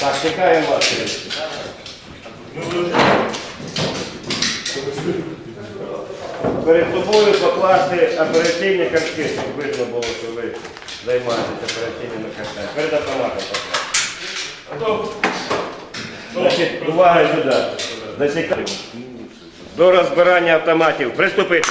Так, чекаємо вас. Перед собою покласти операційні картки, щоб видно було, що ви займаєтеся операційними картками. Перед автоматом покласти. Увага сюди. До розбирання автоматів. Приступити.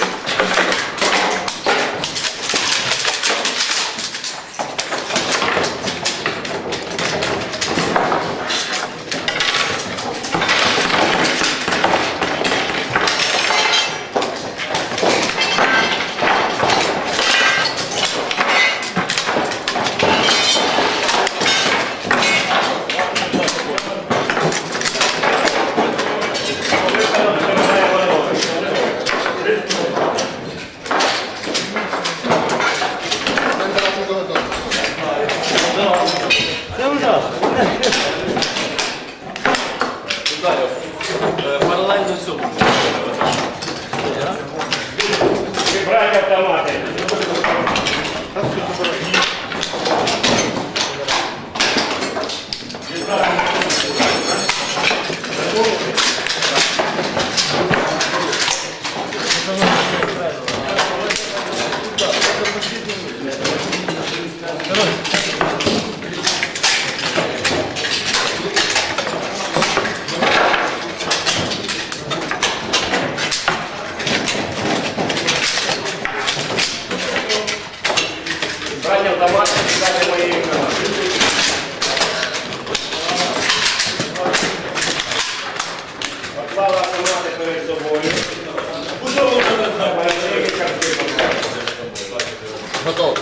Поклали тримати перед собою. Поклали. Готово.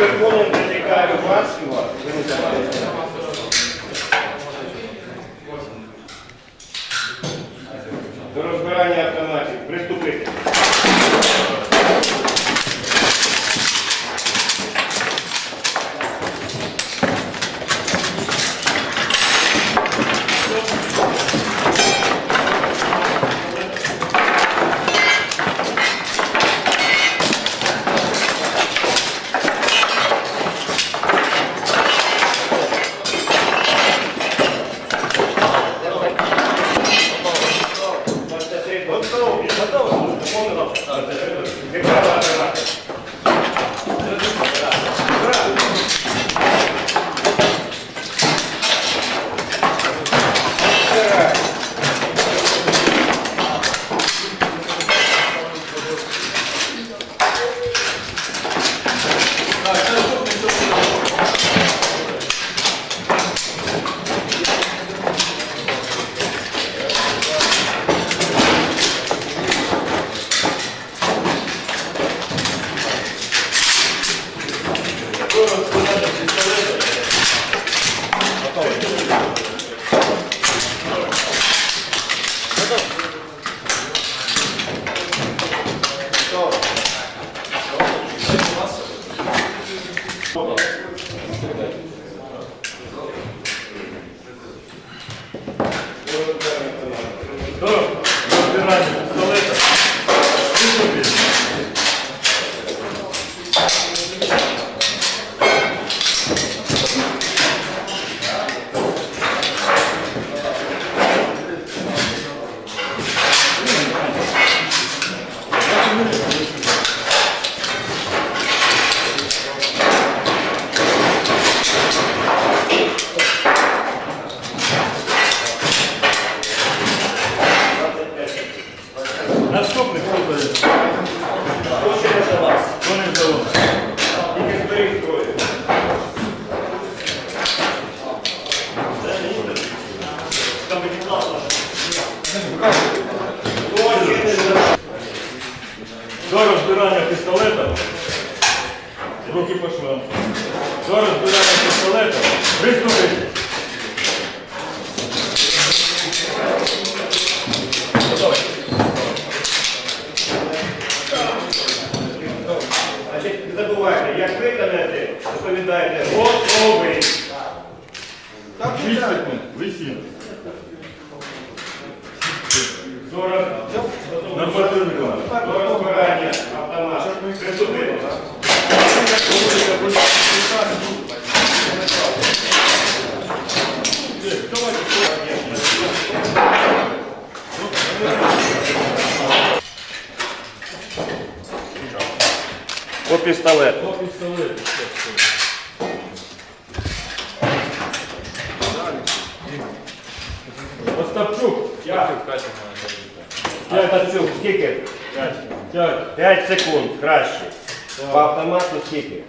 Виконуємо, вас і вас. Thank you. Пістолету. По пістолету. Остапчук. Я Татчук, скільки? П'ять. 5 секунд, краще. По автомату скільки?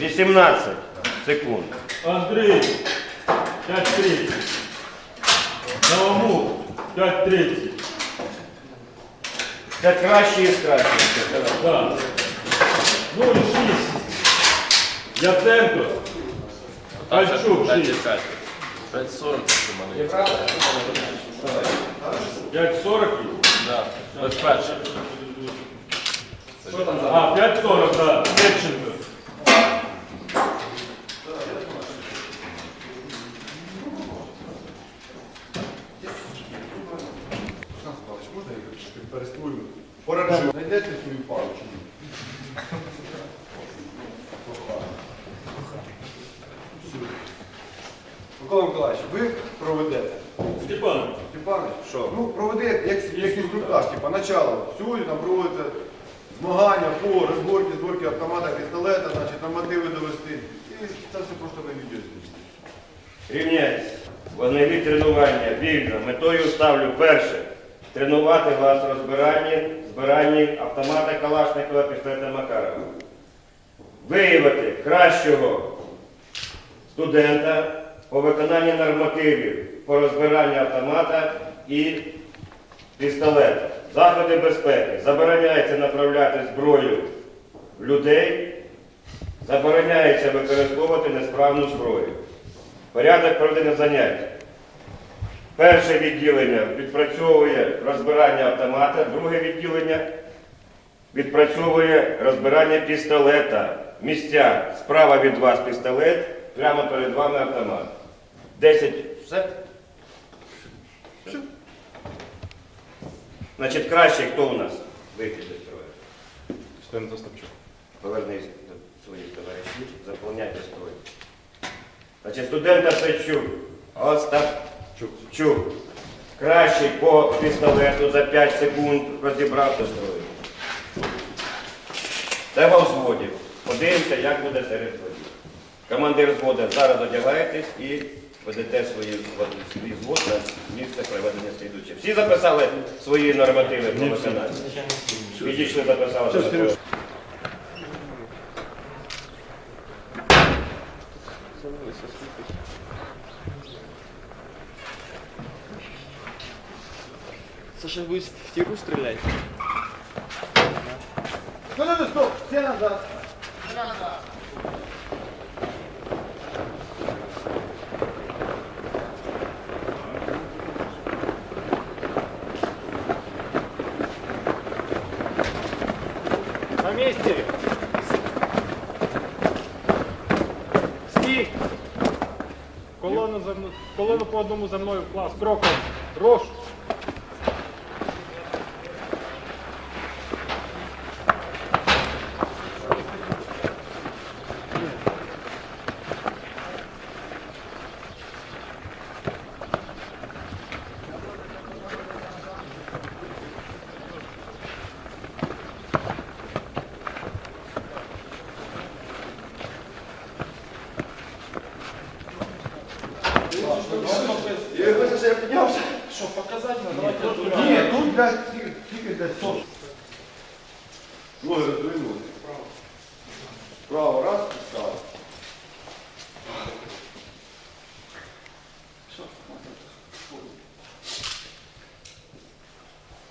18 секунд. Андрій. 5.30. Новомух. 5.30. Це краще із кращих. Так. Ну і 6. Яценко. Кальчук 6. 540 у мене. 5.40. Да. Без перших. А, 5.40, так. Левченко. Інструктаж. Сьогодні там проводиться змагання по розборці, зборки автомата, пістолета, значить, нормативи довести. І це все просто на відео. Рівняйся. Вогневі тренування вільно. Метою ставлю перше. Тренувати вас розбиранні, збиранні автомата Калашникова, пістолета Макарова. Виявити кращого студента по виконанні нормативів по розбиранню автомата і пістолета. Заходи безпеки. Забороняється направляти зброю в людей, забороняється використовувати несправну зброю. Порядок проведення занять. Перше відділення відпрацьовує розбирання автомата, друге відділення відпрацьовує розбирання пістолета. Місця справа від вас пістолет, прямо перед вами автомат. 10. Все? Все. Значить, краще хто у нас вихід зі строю? Студент Остапчук. Повернись до своїх товаришів, заповняйте строй. Значить, студента Сачук, Остапчук. Чук. Кращий по пістолету за 5 секунд розібрався строю. Це во взводі. Подивимося, як буде серед взводів. Командир взводу зараз одягаєтесь і ведете свої свій на місце проведення слідучого. Всі записали свої нормативи про виконання? Підійшли, записали. записали. Саша будет в тиру стрелять? Ну, ну, ну, стоп, все назад. На месте! Стій! Колону, за колону по одному за мною в клас. Кроком. Рош. Я вибачте, що я піднявся. Що, показати? Давайте Ні, тут для тільки- тільки для сос. Ноги роздвинули. Право, раз, і стало.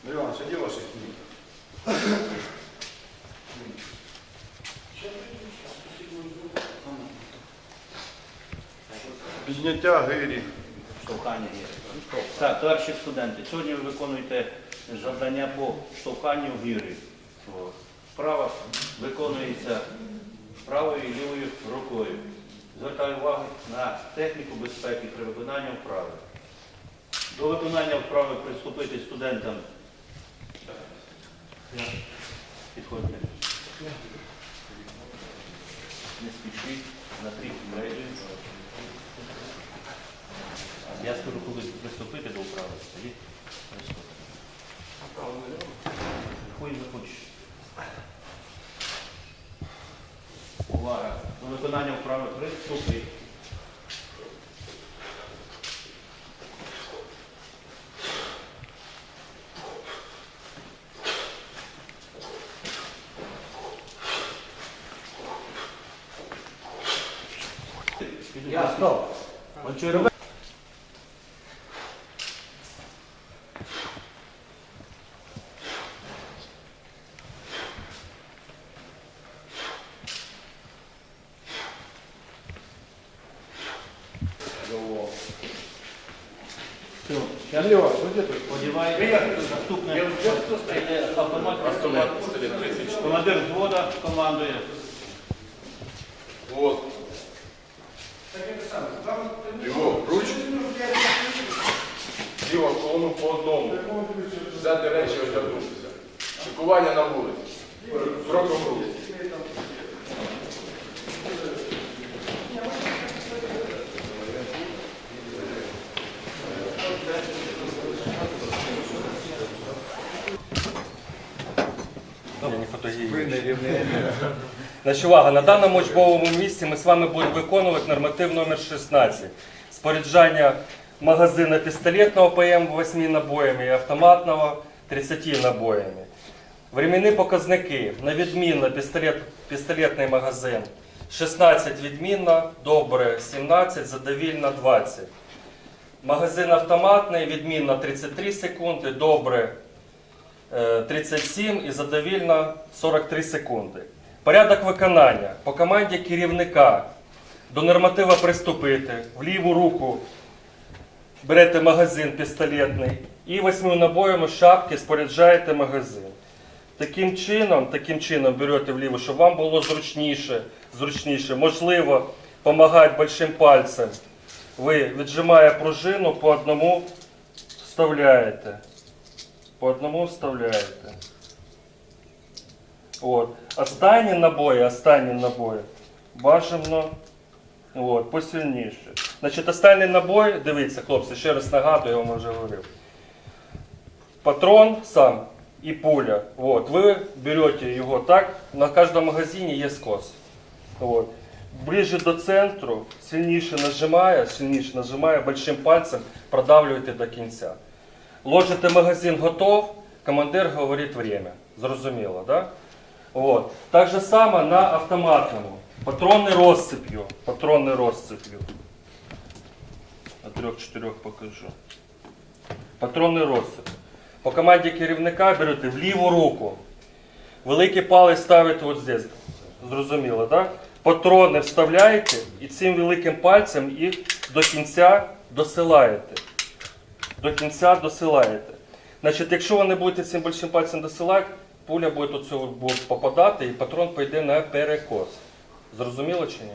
Иван, что делаешь их книг? Підняття гирі. штовхання є. Так, товариші студенти, сьогодні ви виконуєте завдання по штовханню гири. Вправа виконується правою і лівою рукою. Звертаю увагу на техніку безпеки при виконанні вправи. До виконання вправи приступити студентам. Підходьте. Не спішіть, на тріх мережі. Я скажу, коли приступити до вправи. Тоді приступити. Хуй захочеш. Увага. До виконання вправи приступити. Я стоп. Сподіваюся, наступне йде автомат пістолет. Командир взвода командує. Вот. Його руч. Ліва колону по одному. Взяти речі одягнутися. Шикування на вулиці. Кроком руки. Значить, увага, на даному учбовому місці ми з вами будемо виконувати норматив номер 16. Споряджання магазина пістолетного ПМ 8 набоями і автоматного 30 набоями. Временні показники. На відмінно пістолет, пістолетний магазин 16 відмінно, добре 17, задовільно 20. Магазин автоматний відмінно 33 секунди, добре 37 і задовільно 43 секунди. Порядок виконання. По команді керівника до норматива приступити. В ліву руку берете магазин пістолетний і восьми набоями шапки споряджаєте магазин. Таким чином, таким чином берете вліво, щоб вам було зручніше, зручніше. Можливо, допомагати большим пальцем. Ви віджимає пружину, по одному вставляєте. По одному вставляєте. От. Останні набої, останні набої. Бажано от, посильніше. Значить, останній набой, дивіться, хлопці, ще раз нагадую, я вам вже говорив. Патрон сам і пуля. Вот. Ви берете його так, на кожному магазині є скос. Вот. Ближе до центру, сильніше нажимає, сильніше нажимає, большим пальцем продавлюєте до кінця. Ложите магазин готов, командир говорить время. Зрозуміло, да? Вот. Так же само на автоматному. Патрони розсип'ю. Патрони розсип'ю. На трьох-чотирьох покажу. Патрони розсип. По команді керівника берете в ліву руку. Великий палець ставите от здесь. Зрозуміло, так? Да? Патрони вставляєте і цим великим пальцем їх до кінця досилаєте. До кінця досилаєте. Значить, якщо ви не будете цим большим пальцем досилати, пуля буде до цього попадати і патрон пойде на перекос. Зрозуміло чи ні?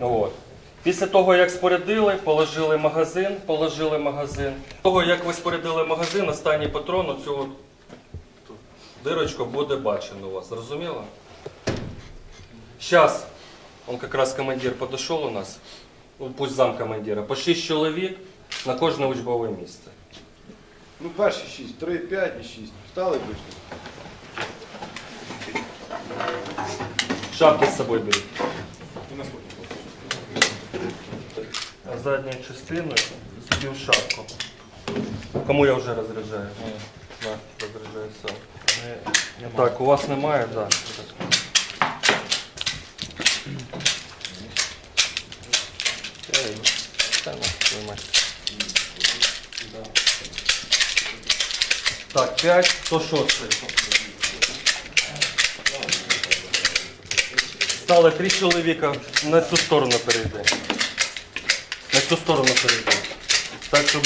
От. Після того, як спорядили, положили магазин, положили магазин. Після того, як ви спорядили магазин, останній патрон оцю дирочку буде бачено у вас. Зрозуміло? Сейчас, он как раз командир подошел у нас, ну, пусть зам командира, по 6 чоловік на кожне учбове місце. Ну, перші шість, три, п'ять і шість. Встали пішли. Шапки з собою беріть. А задньою частиною собі шапку. Кому я вже розряджаю? На, розряджаю сам. Так, у вас немає, так. Так, 5, 106. Стали три чоловіка на цю сторону перейде. На цю сторону перейде. Так, щоб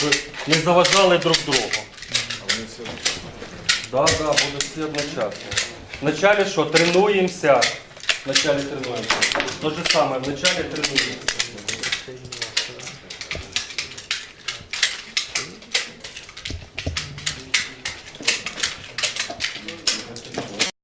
не заважали друг другу. Да, да, буде всі одночасно. Вначале що, тренуємося. Вначале тренуємося. То же саме, вначале тренуємося.